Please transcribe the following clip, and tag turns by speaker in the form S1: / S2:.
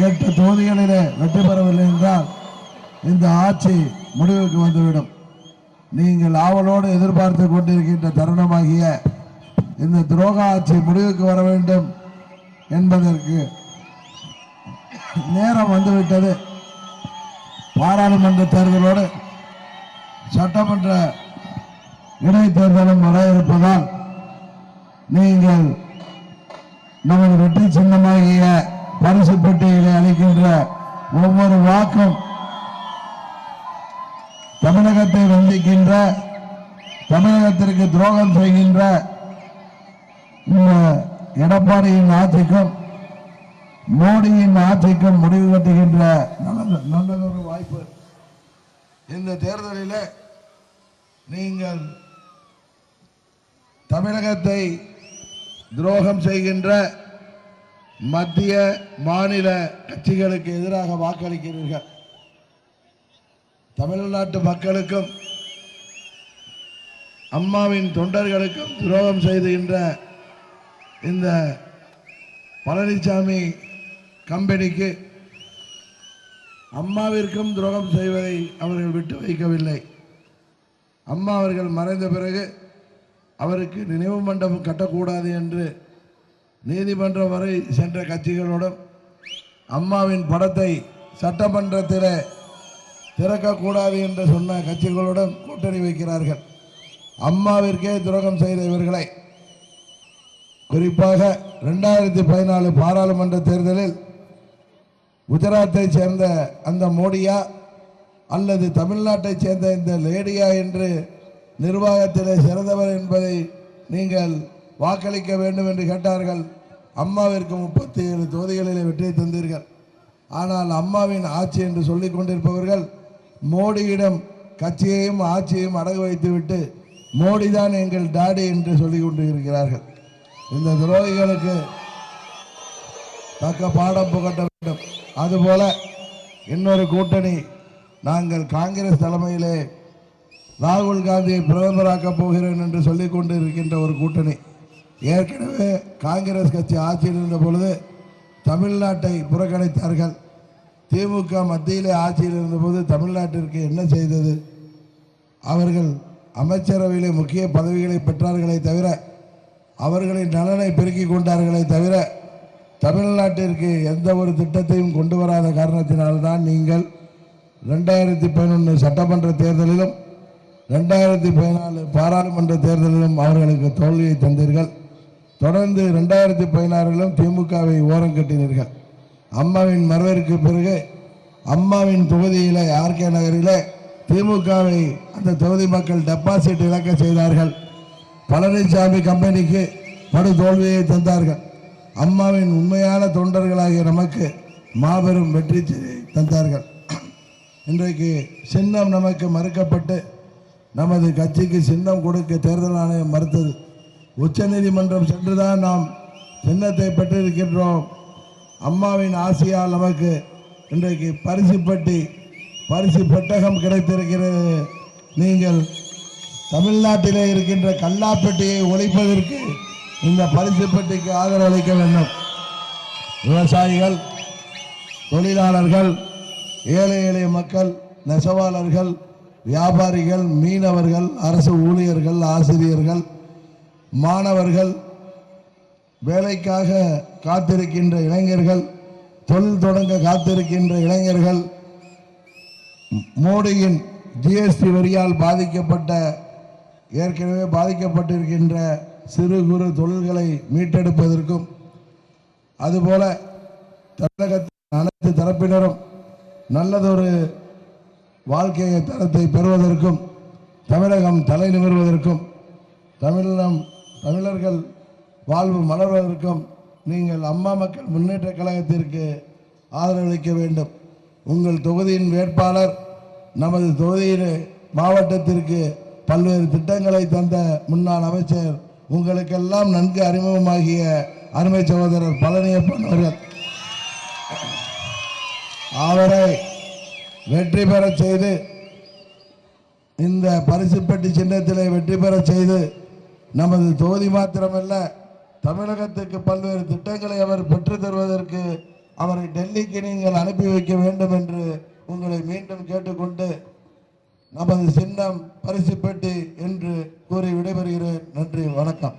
S1: எட்டு தொகுதிகளிலே வெற்றி பெறவில்லை என்றால் இந்த ஆட்சி முடிவுக்கு வந்துவிடும். நீங்கள் ஆவலோடு எதிர்பார்த்து கொண்டிருக்கின்ற தருணமாகிய இந்த துரோக ஆட்சி முடிவுக்கு வர வேண்டும் என்பதற்கு நேரம் வந்துவிட்டது. பாராளுமன்ற தேர்தலோடு சட்டமன்ற இடைத்தேர்தலும் வர இருப்பதால் நீங்கள் நமது வெற்றி சின்னமாகிய பரிசு அளிக்கின்ற ஒவ்வொரு வாக்கும் தமிழகத்தை வந்திக்கின்ற தமிழகத்திற்கு துரோகம் செய்கின்ற இந்த எடப்பாடியின் ஆட்சிக்கும் மோடியின் ஆட்சிக்கும் முடிவு கட்டுகின்ற நல்லதொரு வாய்ப்பு. இந்த தேர்தலில் நீங்கள் தமிழகத்தை துரோகம் செய்கின்ற மத்திய மாநில கட்சிகளுக்கு எதிராக வாக்களிக்கிறீர்கள். தமிழ்நாட்டு மக்களுக்கும் அம்மாவின் தொண்டர்களுக்கும் துரோகம் செய்துகின்ற இந்த பழனிசாமி கம்பெனிக்கு அம்மாவிற்கும் துரோகம் செய்வதை அவர்கள் விட்டு வைக்கவில்லை. அம்மா அவர்கள் மறைந்த பிறகு அவருக்கு நினைவு மண்டபம் கட்டக்கூடாது என்று நீதிமன்றம் வரை சென்ற கட்சிகளோடும் அம்மாவின் படத்தை சட்டமன்றத்தில் திறக்கக்கூடாது என்று சொன்ன கட்சிகளுடன் கூட்டணி வைக்கிறார்கள். அம்மாவிற்கே துரோகம் செய்த இவர்களை குறிப்பாக ரெண்டாயிரத்தி பதினாலு பாராளுமன்ற தேர்தலில் குஜராத்தை சேர்ந்த அந்த மோடியா அல்லது தமிழ்நாட்டைச் சேர்ந்த இந்த லேடியா என்று நிர்வாகத்திலே சிறந்தவர் என்பதை நீங்கள் வாக்களிக்க வேண்டும் என்று கேட்டார்கள். அம்மாவிற்கு முப்பத்தி ஏழு தொகுதிகளிலே வெற்றி தந்தீர்கள். ஆனால் அம்மாவின் ஆட்சி என்று சொல்லிக் கொண்டிருப்பவர்கள் மோடியிடம் கட்சியையும் ஆட்சியையும் அடகு வைத்துவிட்டு மோடி தான் எங்கள் டாடி என்று சொல்லிக் கொண்டிருக்கிறார்கள். இந்த துரோகிகளுக்கு தக்க பாடம் புகட்ட வேண்டும். அதுபோல இன்னொரு கூட்டணி நாங்கள் காங்கிரஸ் தலைமையிலே ராகுல் காந்தியை பிரதமராக்கப் போகிறேன் என்று சொல்லிக் கொண்டு இருக்கின்ற ஒரு கூட்டணி. ஏற்கனவே காங்கிரஸ் கட்சி ஆட்சியில் இருந்த பொழுது தமிழ்நாட்டை புறக்கணித்தார்கள். திமுக மத்தியிலே ஆட்சியில் இருந்தபோது தமிழ்நாட்டிற்கு என்ன செய்தது? அவர்கள் அமைச்சரவையிலே முக்கிய பதவிகளை பெற்றார்களே தவிர அவர்களின் நலனை பெருக்கிக் கொண்டார்களே தவிர தமிழ்நாட்டிற்கு எந்த ஒரு திட்டத்தையும் கொண்டு வராத காரணத்தினால்தான் நீங்கள் ரெண்டாயிரத்தி பதினொன்று சட்டமன்ற தேர்தலிலும் ரெண்டாயிரத்தி பதினாலு பாராளுமன்ற தேர்தலிலும் அவர்களுக்கு தோல்வியை தந்தீர்கள். தொடர்ந்து ரெண்டாயிரத்தி பதினாறிலும் திமுகவை ஓரம் கட்டினீர்கள். அம்மாவின் மறைவிற்கு பிறகு அம்மாவின் தொகுதியில் ஆர்கே நகரில் திமுகவை அந்த தொகுதி மக்கள் டெபாசிட் இழக்க செய்தார்கள். பழனிசாமி கம்பெனிக்கு படு தோல்வியை தந்தார்கள். அம்மாவின் உண்மையான தொண்டர்களாகிய நமக்கு மாபெரும் வெற்றி தந்தார்கள். இன்றைக்கு சின்னம் நமக்கு மறுக்கப்பட்டு நமது கட்சிக்கு சின்னம் கொடுக்க தேர்தல் ஆணையம் மறுத்தது. உச்சநீதிமன்றம் சென்றுதான் நாம் சின்னத்தை பெற்றிருக்கின்றோம். அம்மாவின் ஆசையால் நமக்கு இன்றைக்கு பரிசு பெட்டி பரிசு பெட்டகம் கிடைத்திருக்கிறது. நீங்கள் தமிழ்நாட்டிலே இருக்கின்ற கல்லாப்பெட்டியை ஒழிப்பதற்கு இந்த பரிசு பெட்டிக்கு ஆதரவு அளிக்க வேண்டும். விவசாயிகள் தொழிலாளர்கள் ஏழை எளிய மக்கள் நெசவாளர்கள் வியாபாரிகள் மீனவர்கள் அரசு ஊழியர்கள் ஆசிரியர்கள் மாணவர்கள் வேலைக்காக காத்திருக்கின்ற இளைஞர்கள் தொழில் தொடங்க காத்திருக்கின்ற இளைஞர்கள் மோடியின் ஜிஎஸ்டி வரியால் பாதிக்கப்பட்ட ஏற்கனவே பாதிக்கப்பட்டிருக்கின்ற சிறு குறு தொழில்களை மீட்டெடுப்பதற்கும் அதுபோல தமிழகத்தின் அனைத்து தரப்பினரும் நல்லதொரு வாழ்க்கையை தரத்தை பெறுவதற்கும் தமிழகம் தலை நிமிர்வதற்கும் தமிழம் தமிழர்கள் வாழ்வு மலர்வதற்கும் நீங்கள் அம்மா மக்கள் முன்னேற்ற கழகத்திற்கு ஆதரவளிக்க வேண்டும். உங்கள் தொகுதியின் வேட்பாளர் நமது தொகுதியில் மாவட்டத்திற்கு பல்வேறு திட்டங்களை தந்த முன்னாள் அமைச்சர் உங்களுக்கெல்லாம் நன்கு அறிமுகமாகிய அருமை சகோதரர் பழனியப்பன் அவர்கள். அவரை வெற்றி பெறச் செய்து இந்த பரிசுப்பட்டி சின்னத்திலே வெற்றி பெறச் செய்து நமது தொகுதி மாத்திரமல்ல தமிழகத்துக்கு பல்வேறு திட்டங்களை அவர் பெற்று தருவதற்கு அவரை டெல்லிக்கு நீங்கள் அனுப்பி வைக்க வேண்டும் என்று உங்களை மீண்டும் கேட்டுக்கொண்டு நமது சின்னம் பரிசு பெட்டி என்று கூறி விடைபெறுகிறேன். நன்றி வணக்கம்.